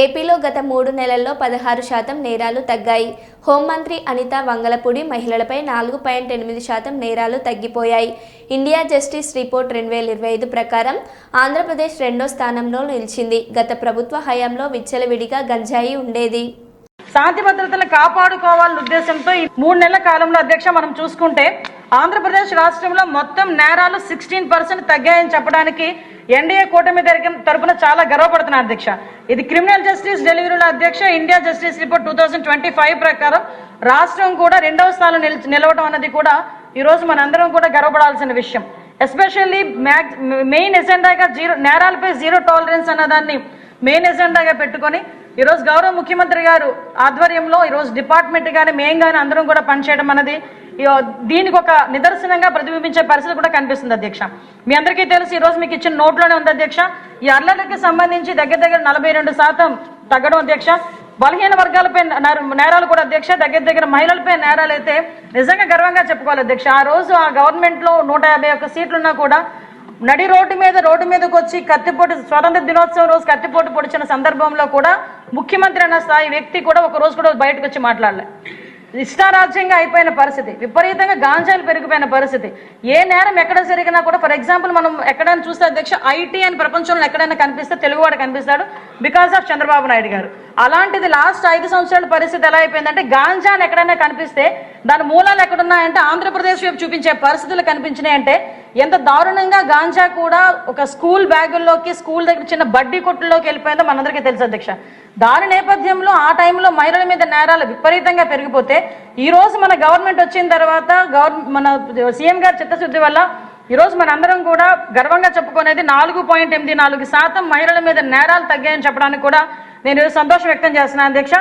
ఏపీలో గత మూడు నెలల్లో పదహారు శాతం నేరాలు తగ్గాయి. హోంమంత్రి అనిత వంగలపూడి మహిళలపై నాలుగు పాయింట్ ఎనిమిది శాతం నేరాలు తగ్గిపోయాయి. ఇండియా జస్టిస్ రిపోర్ట్ రెండు వేల ఇరవై ఐదు ప్రకారం ఆంధ్రప్రదేశ్ రెండో స్థానంలో నిలిచింది. గత ప్రభుత్వ హయాంలో విచ్చలవిడిగా గంజాయి ఉండేది. శాంతి భద్రతలు కాపాడుకోవాలన్న ఉద్దేశంతో ఈ మూడు నెలల కాలంలో అధ్యక్ష మనం చూసుకుంటే ఆంధ్రప్రదేశ్ రాష్ట్రంలో మొత్తం నేరాలు సిక్స్టీన్ పర్సెంట్ తగ్గాయని చెప్పడానికి ఎన్డీఏ కూటమి తరగ- తరపున చాలా గర్వపడుతున్నారు అధ్యక్ష. ఇది క్రిమినల్ జస్టిస్ డెలివరీల అధ్యక్ష India justice report two thousand twenty five ప్రకారం రాష్ట్రం కూడా రెండవ స్థానం నిలవడం అన్నది కూడా ఈ రోజు మనందరం కూడా గర్వపడాల్సిన విషయం. ఎస్పెషల్లీ మెయిన్ ఎజెండాగా జీరో నేరాలపై జీరో టాలరెన్స్ అన్నదాన్ని మెయిన్ ఎజెండాగా పెట్టుకొని ఈరోజు గౌరవ ముఖ్యమంత్రి గారు ఆధ్వర్యంలో ఈరోజు డిపార్ట్మెంట్ కానీ మేము కానీ అందరం కూడా పనిచేయడం అన్నది దీనికి ఒక నిదర్శనంగా ప్రతిబింబించే పరిస్థితి కూడా కనిపిస్తుంది అధ్యక్ష. మీ అందరికీ తెలుసు ఈరోజు మీకు ఇచ్చిన నోట్లోనే ఉంది అధ్యక్ష. ఈ అల్లర్లకు సంబంధించి దగ్గర దగ్గర నలభై రెండు శాతం తగ్గడం అధ్యక్ష. బలహీన వర్గాలపై నేర- నేరాలు కూడా అధ్యక్ష దగ్గర దగ్గర మహిళలపై నేరాలు అయితే నిజంగా గర్వంగా చెప్పుకోవాలి అధ్యక్ష. ఆ రోజు ఆ గవర్నమెంట్లో నూట యాభై ఒక్క సీట్లున్నా కూడా నడి రోడ్డు మీద రోడ్డు మీదకి వచ్చి కత్తిపోటు స్వతంత్ర దినోత్సవం రోజు కత్తిపోటు పొడిచిన సందర్భంలో కూడా ముఖ్యమంత్రి అన్న స్థాయి వ్యక్తి కూడా ఒక రోజు కూడా బయటకు వచ్చి మాట్లాడలే. ఇష్టారాజ్యంగా అయిపోయిన పరిస్థితి. విపరీతంగా గాంజాలు పెరిగిపోయిన పరిస్థితి. ఏ నేరం ఎక్కడ జరిగినా కూడా ఫర్ ఎగ్జాంపుల్ మనం ఎక్కడైనా చూస్తే అధ్యక్ష ఐటీ అని ప్రపంచంలో ఎక్కడైనా కనిపిస్తే తెలుగువాడు కనిపిస్తాడు బికాస్ ఆఫ్ చంద్రబాబు నాయుడు గారు. అలాంటిది లాస్ట్ ఐదు సంవత్సరాల పరిస్థితి ఎలా అయిపోయిందంటే గాంజా అని ఎక్కడైనా కనిపిస్తే దాని మూలాలు ఎక్కడున్నాయంటే ఆంధ్రప్రదేశ్ వైపు చూపించే పరిస్థితులు కనిపించినాయంటే ఎంత దారుణంగా గాంజా కూడా ఒక స్కూల్ బ్యాగుల్లోకి స్కూల్ దగ్గర చిన్న బడ్డీ కొట్టుల్లోకి వెళ్ళిపోయిందో మనందరికీ తెలుసు అధ్యక్ష. దాని నేపథ్యంలో ఆ టైంలో మహిళల మీద నేరాలు విపరీతంగా పెరిగిపోతే ఈ రోజు మన గవర్నమెంట్ వచ్చిన తర్వాత మన సీఎం గారి చిత్తశుద్ధి వల్ల ఈ రోజు మనందరం కూడా గర్వంగా చెప్పుకునేది నాలుగు పాయింట్ ఎనిమిది నాలుగు శాతం మహిళల మీద నేరాలు తగ్గాయని చెప్పడానికి కూడా నేను సంతోషం వ్యక్తం చేస్తున్నాను అధ్యక్ష.